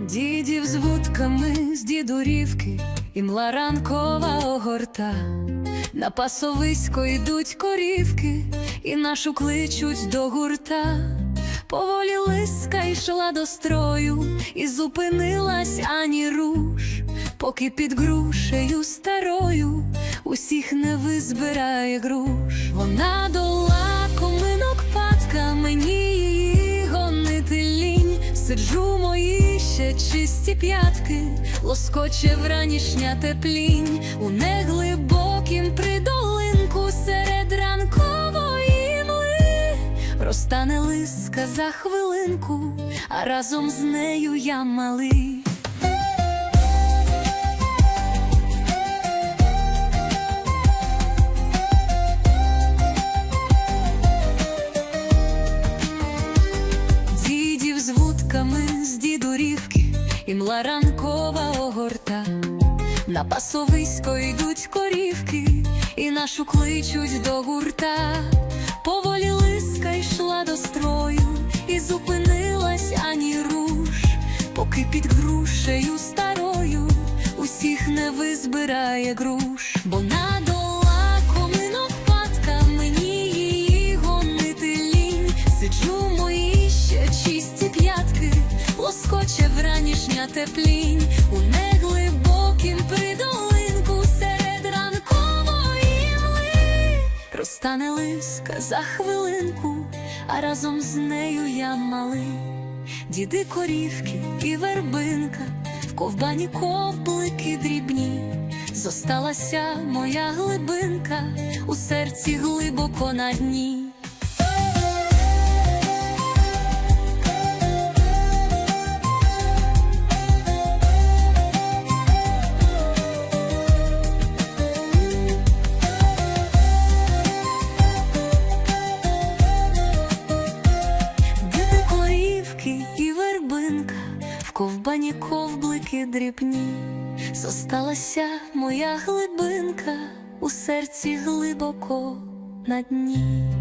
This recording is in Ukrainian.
Дідів з вудками з дідурівки, і мла ранкова огорта. На пасовисько йдуть корівки, і нашу кличуть до гурта. Поволі лиска йшла до строю, і зупинилась ані руш, поки під грушею старою усіх не визбирає груш. Вона до лакоминок падка, мені її гонити лінь. Сиджу мої ще чисті п'ятки, лоскоче вранішня теплінь, у неглибокім придолинку серед ранкової мли розтане лиска за хвилинку, а разом з нею я малий. І мла ранкова огорта. На пасовисько йдуть корівки, і нашу кличуть до гурта. Поволі лиска йшла до строю, і зупинилась ані руш, поки під грушею старою усіх не визбирає груш, бо надола лоскоче вранішня теплінь, у неглибокім придолинку серед ранкової мли розтане лиска за хвилинку, а разом з нею я малий. Діди корівки і вербинка, в ковбані ковблики дрібні. Зосталася моя глибинка у серці глибоко на дні. Ковбані ковблики дрібні, зосталася моя глибинка у серці глибоко на дні.